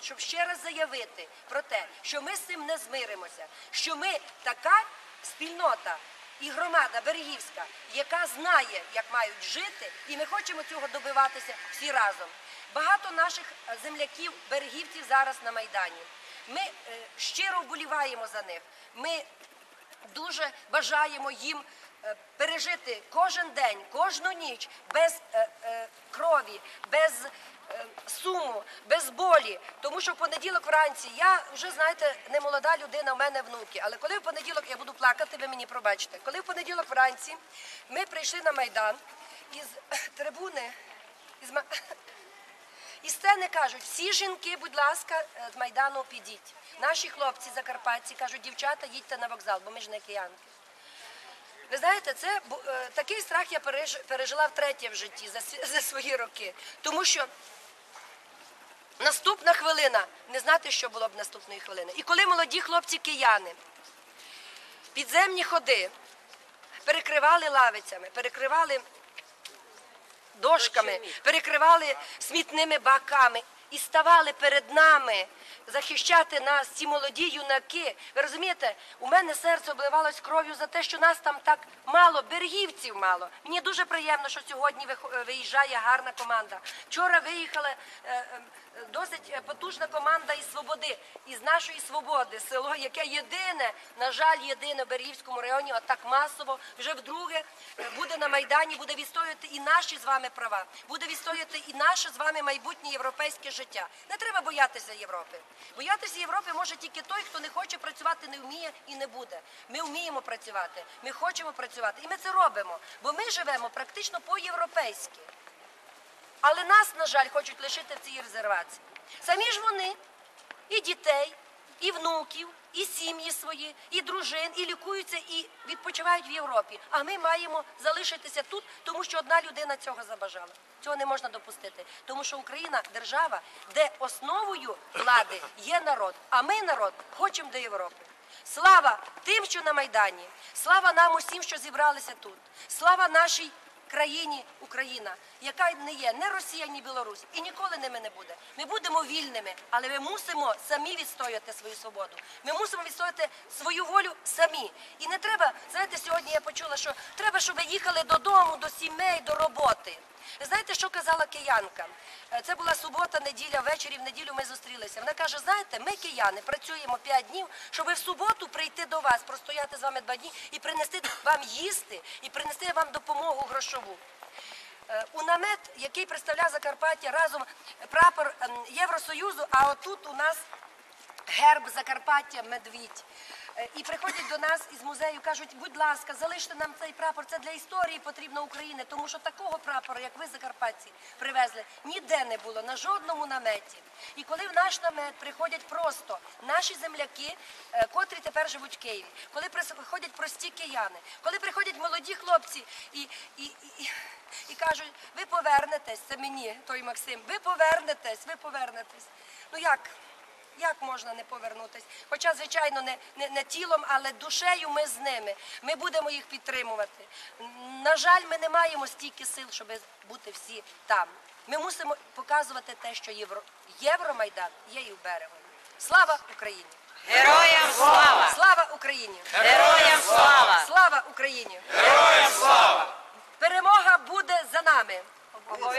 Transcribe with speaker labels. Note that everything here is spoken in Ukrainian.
Speaker 1: щоб ще раз заявити про те, що ми з цим не змиримося, що ми така спільнота і громада Берегівська, яка знає, як мають жити, і ми хочемо цього добиватися всі разом. Багато наших е, земляків, берегівців зараз на Майдані. Ми е, щиро вболіваємо за них. Ми дуже бажаємо їм пережити кожен день, кожну ніч без е, е, крові, без е, суму, без болі. Тому що в понеділок вранці я вже знаєте, не молода людина, у мене внуки. Але коли в понеділок я буду плакати, ви мені пробачите. Коли в понеділок вранці ми прийшли на майдан із трибуни, із і сцени кажуть, всі жінки, будь ласка, е, з Майдану підіть. Наші хлопці закарпатці кажуть, дівчата, їдьте на вокзал, бо ми ж не киянки. Ви знаєте, це е, такий страх я переж- пережила втретє в житті за, за свої роки. Тому що наступна хвилина, не знати, що було б наступної хвилини. І коли молоді хлопці кияни, підземні ходи перекривали лавицями, перекривали дошками, перекривали смітними баками і ставали перед нами захищати нас, ці молоді юнаки. Ви розумієте, у мене серце обливалось кров'ю за те, що нас там так мало, берегівців мало. Мені дуже приємно, що сьогодні вих- виїжджає гарна команда. Вчора виїхала е, е, досить е, потужна команда із свободи, із нашої свободи, село, яке єдине, на жаль, єдине в Берегівському районі, отак масово вже вдруге е, буде на майдані, буде відстоювати і наші з вами права, буде відстоювати і наше з вами майбутнє європейське життя. Не треба боятися Європи. Боятися Європи може тільки той, хто не хоче працювати, не вміє і не буде. Ми вміємо працювати, ми хочемо працювати, і ми це робимо, бо ми живемо практично по-європейськи. Але нас, на жаль, хочуть лишити в цій резервації. Самі ж вони і дітей, і внуків, і сім'ї свої, і дружин, і лікуються, і відпочивають в Європі. А ми маємо залишитися тут, тому що одна людина цього забажала. Цього не можна допустити. Тому що Україна держава, де основою влади є народ, а ми народ хочемо до Європи. Слава тим, що на Майдані, слава нам усім, що зібралися тут. Слава нашій країні Україна, яка не є не Росія, ні Білорусь, і ніколи ними не буде. Ми будемо вільними, але ми мусимо самі відстояти свою свободу. Ми мусимо відстояти свою волю самі. І не треба, знаєте, сьогодні я почула, що треба, щоб ви їхали додому, до сімей, до роботи. Знаєте, що казала киянка? Е, Це була субота, неділя, ввечері в неділю ми зустрілися. Вона каже: знаєте, ми кияни працюємо 5 днів, щоб в суботу прийти до вас, простояти з вами два дні і принести вам їсти, і принести вам допомогу грошову. Е, У намет, який представляв Закарпаття разом прапор ем, Євросоюзу, а отут у нас герб Закарпаття медвідь. Е, І приходять до нас із музею, кажуть, будь ласка, залиште нам цей прапор. Це для історії потрібно України, тому що такого прапору, як ви, закарпатці, привезли, ніде не було, на жодному наметі. І коли в наш намет приходять просто наші земляки, е, котрі тепер живуть в Києві, коли приходять прості кияни, коли приходять молоді хлопці і, і, і, і кажуть, ви повернетесь, це мені, той Максим, ви повернетесь, ви повернетесь. Ну як? Як можна не повернутися? Хоча, звичайно, не, не, не тілом, але душею ми з ними. Ми будемо їх підтримувати. На жаль, ми не маємо стільки сил, щоб бути всі там. Ми мусимо показувати те, що Євро... Євромайдан є і в берегом. Слава Україні!
Speaker 2: Героям слава!
Speaker 1: Слава Україні!
Speaker 2: Героям слава!
Speaker 1: Слава Україні!